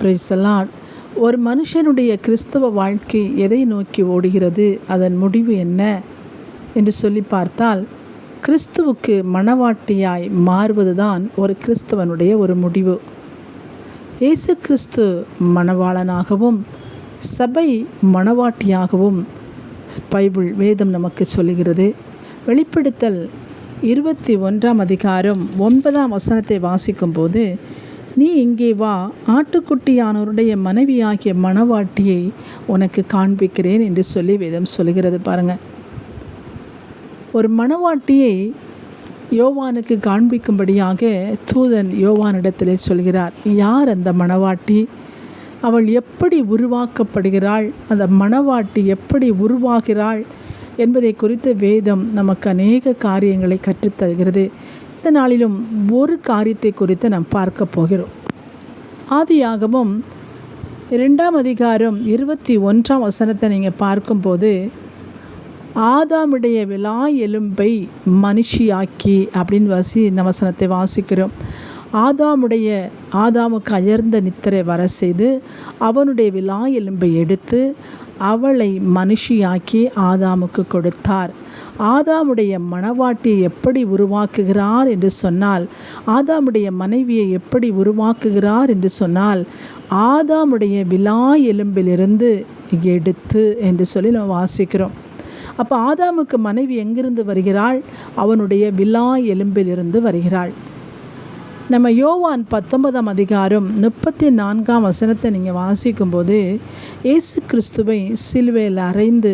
பிரைசலாட் ஒரு மனுஷனுடைய கிறிஸ்தவ வாழ்க்கை எதை நோக்கி ஓடுகிறது? அதன் முடிவு என்ன? என்று சொல்லி பார்த்தால் கிறிஸ்துவுக்கு மணவாட்டியாய் மாறுவதுதான் ஒரு கிறிஸ்தவனுடைய ஒரு முடிவு. இயேசு கிறிஸ்து மணவாளனாகவும் சபை மணவாட்டியாகவும் பைபிள் வேதம் நமக்கு சொல்லுகிறது. வெளிப்படுத்தல் இருபத்தி ஒன்றாம் அதிகாரம் ஒன்பதாம் வசனத்தை வாசிக்கும்போது நீ இங்கே வா. ஆட்டுக்குட்டியானவருடைய மனைவியாகிய மணவாட்டியை உனக்கு காண்பிக்கிறேன் என்று சொல்லி வேதம் சொல்கிறது பாருங்கள் ஒரு மணவாட்டியை யோவானுக்கு காண்பிக்கும்படியாக தூதன் யோவானிடத்திலே சொல்கிறார் யார் அந்த மணவாட்டி? அவள் எப்படி உருவாக்கப்படுகிறாள்? அந்த மணவாட்டி எப்படி உருவாகிறாள்? என்பதை குறித்து வேதம் நமக்கு அநேக காரியங்களை கற்றுத்தருகிறது. இந்த நாளிலும் ஒரு காரியத்தை குறித்து நாம் பார்க்க போகிறோம். ஆதியாகவும் இரண்டாம் அதிகாரம் இருபத்தி ஒன்றாம் வசனத்தை நீங்கள் பார்க்கும்போது ஆதாமுடைய விழா எலும்பை மனுஷியாக்கி அப்படின்னு வாசி இந்த வசனத்தை வாசிக்கிறோம். ஆதாமுடைய ஆதாமுக்கு அயர்ந்த நித்திரை வர செய்து அவனுடைய விழா எலும்பை எடுத்து அவளை மனுஷியாக்கி ஆதாமுக்கு கொடுத்தார். ஆதாமுடைய மணவாட்டியை எப்படி உருவாக்குகிறார் என்று சொன்னால் ஆதாமுடைய மனைவியை எப்படி உருவாக்குகிறார் என்று சொன்னால் ஆதாமுடைய விழா எலும்பிலிருந்து எடுத்து என்று சொல்லி நம்ம வாசிக்கிறோம். அப்போ ஆதாமுக்கு மனைவி எங்கிருந்து வருகிறாள்? அவனுடைய விழா எலும்பிலிருந்து வருகிறாள். நம்ம யோவான் பத்தொன்பதாம் அதிகாரம் முப்பத்தி நான்காம் வசனத்தை நீங்கள் வாசிக்கும்போது இயேசு கிறிஸ்துவை சிலுவையில் அறைந்து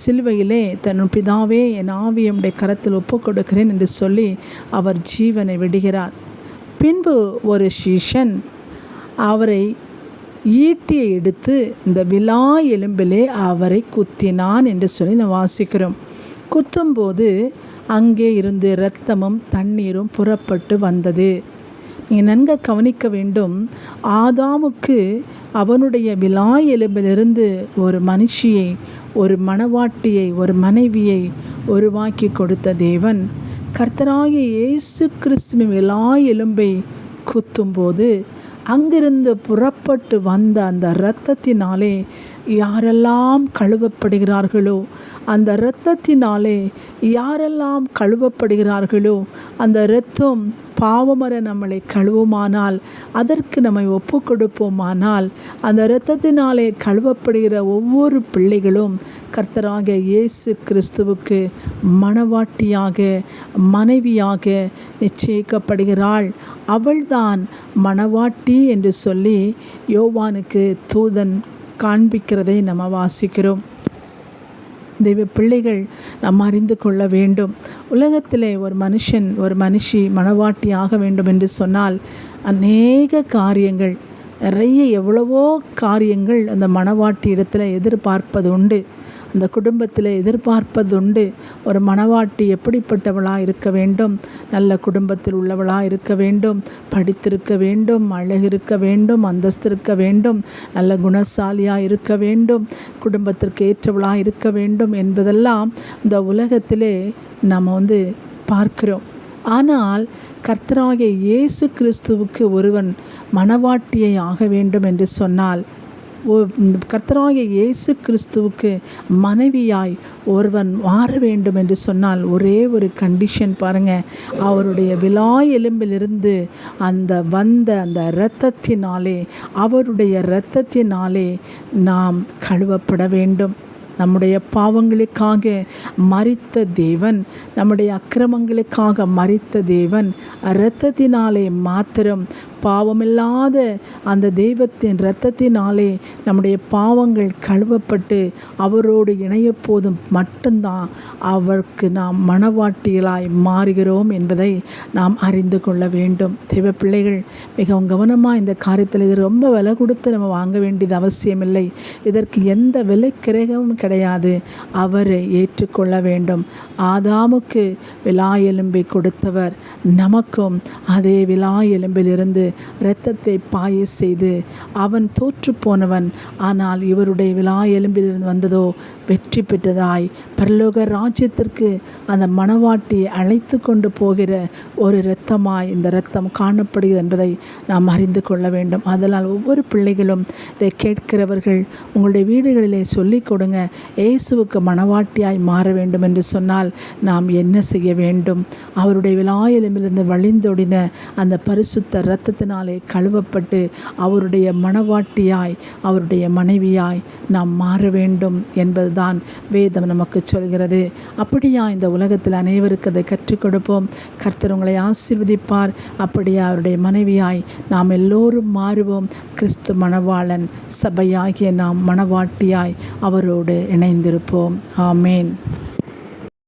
சிலுவையிலே தன் பிதாவே என் ஆவியமுடைய கரத்தில் ஒப்பு கொடுக்கிறேன் என்று சொல்லி அவர் ஜீவனை விடுகிறார். பின்பு ஒரு சீஷன் அவரை ஈட்டியை எடுத்து இந்த விழா எலும்பிலே அவரை குத்தினான் என்று சொல்லி நான் வாசிக்கிறோம். குத்தும்போது அங்கே இருந்து இரத்தமும் தண்ணீரும் புறப்பட்டு வந்தது. நீங்கள் நன்கு கவனிக்க வேண்டும். ஆதாமுக்கு அவனுடைய விழா எலும்பிலிருந்து ஒரு மனுஷியை ஒரு மணவாட்டியை ஒரு மனைவியை உருவாக்கி கொடுத்த தேவன். கர்த்தராகிய இயேசு கிறிஸ்துவின் விழா எலும்பை குத்தும்போது அங்கிருந்து புறப்பட்டு வந்த அந்த இரத்தத்தினாலே யாரெல்லாம் கழுவப்படுகிறார்களோ அந்த இரத்தத்தினாலே யாரெல்லாம் கழுவப்படுகிறார்களோ அந்த இரத்தம் பாவமர நம்மளை கழுவுமானால் அதற்கு நம்மை ஒப்பு கொடுப்போமானால் அந்த இரத்தத்தினாலே கழுவப்படுகிற ஒவ்வொரு பிள்ளைகளும் கர்த்தராக இயேசு கிறிஸ்துவுக்கு மணவாட்டியாக மனைவியாக நிச்சயிக்கப்படுகிறாள். அவள்தான் மணவாட்டி என்று சொல்லி யோவானுக்கு தூதன் காண்பிக்கிறதை நம்ம வாசிக்கிறோம். தெய்வ பிள்ளைகள் நாம் அறிந்து கொள்ள வேண்டும். உலகத்திலே ஒரு மனுஷன் ஒரு மனுஷி மனவாட்டி ஆக வேண்டும் என்று சொன்னால் அநேக காரியங்கள் நிறைய எவ்வளவோ காரியங்கள் அந்த மனவாட்டி இடத்துல எதிர்பார்ப்பது உண்டு. அந்த குடும்பத்தில் எதிர்பார்ப்பதுண்டு. ஒரு மணவாட்டி எப்படிப்பட்டவளாக இருக்க வேண்டும்? நல்ல குடும்பத்தில் உள்ளவளாக இருக்க வேண்டும்? படித்திருக்க வேண்டும்? அழகு இருக்க வேண்டும்? அந்தஸ்து இருக்க வேண்டும்? நல்ல குணசாலியாக இருக்க வேண்டும்? குடும்பத்திற்கு ஏற்றவளாக இருக்க வேண்டும் என்பதெல்லாம் இந்த உலகத்திலே நம்ம வந்து பார்க்கிறோம். ஆனால் கர்த்தராகிய இயேசு கிறிஸ்துவுக்கு ஒருவன் மணவாட்டியை ஆக வேண்டும் என்று சொன்னால் கர்த்தராகிய இயேசு கிறிஸ்துவுக்கு மனைவியாய் ஒருவன் மாற வேண்டும் என்று சொன்னால் ஒரே ஒரு கண்டிஷன் பாருங்கள் அவருடைய விழா எலும்பிலிருந்து அந்த வந்த அந்த இரத்தத்தினாலே அவருடைய இரத்தத்தினாலே நாம் கழுவப்பட வேண்டும். நம்முடைய பாவங்களுக்காக மறித்த தேவன் நம்முடைய அக்கிரமங்களுக்காக மறித்த தேவன் இரத்தத்தினாலே மாத்திரம் பாவமில்லாத அந்த தெய்வத்தின் இரத்தத்தினாலே நம்முடைய பாவங்கள் கழுவப்பட்டு அவரோடு இணையப்போதும் மட்டும்தான் அவருக்கு நாம் மனவாட்டிகளாய் மாறுகிறோம் என்பதை நாம் அறிந்து கொள்ள வேண்டும். தெய்வ பிள்ளைகள் மிகவும் கவனமாக இந்த காரியத்தில் இது ரொம்ப விலை கொடுத்து நம்ம வாங்க வேண்டியது அவசியமில்லை. இதற்கு எந்த விலை கிரகமும் கிடையாது கிடையாது. அவரை ஏற்றுக்கொள்ள வேண்டும். ஆதாமுக்கு விலா எலும்பை கொடுத்தவர். நமக்கும் அதே விலா எலும்பிலிருந்து இரத்தத்தை பாய செய்து அவன் தோற்று போனவன். ஆனால் இவருடைய விலா எலும்பிலிருந்து வந்ததோ வெற்றி பெற்றதாய். பரலோக ராஜ்யத்திற்கு அந்த மணவாட்டியை அழைத்து கொண்டு போகிற ஒரு இரத்தமாய் இந்த இரத்தம் காணப்படுகிறது என்பதை நாம் அறிந்து கொள்ள வேண்டும். அதனால் ஒவ்வொரு பிள்ளைகளும் இதை கேட்கிறவர்கள் உங்களுடைய வீடுகளிலே சொல்லிக் கொடுங்க. இயேசுவுக்கு மனவாட்டியாய் மாற வேண்டும் என்று சொன்னால் நாம் என்ன செய்ய வேண்டும்? அவருடைய விலாயலிமிருந்து வழிந்தொடின அந்த பரிசுத்த இரத்தத்தினாலே கழுவப்பட்டு அவருடைய மனவாட்டியாய் அவருடைய மனைவியாய் நாம் மாற வேண்டும் என்பதுதான் வேதம் நமக்கு சொல்கிறது. அப்படியா இந்த உலகத்தில் அனைவருக்கு அதை கற்றுக் கொடுப்போம். கர்த்தர் உங்களை ஆசீர்வதிப்பார். அப்படியா அவருடைய மனைவியாய் நாம் எல்லோரும் மாறுவோம். கிறிஸ்து மணவாளன் சபையாகிய நாம் மணவாட்டியாய் அவரோடு இணைந்திருப்போம். ஆமேன்.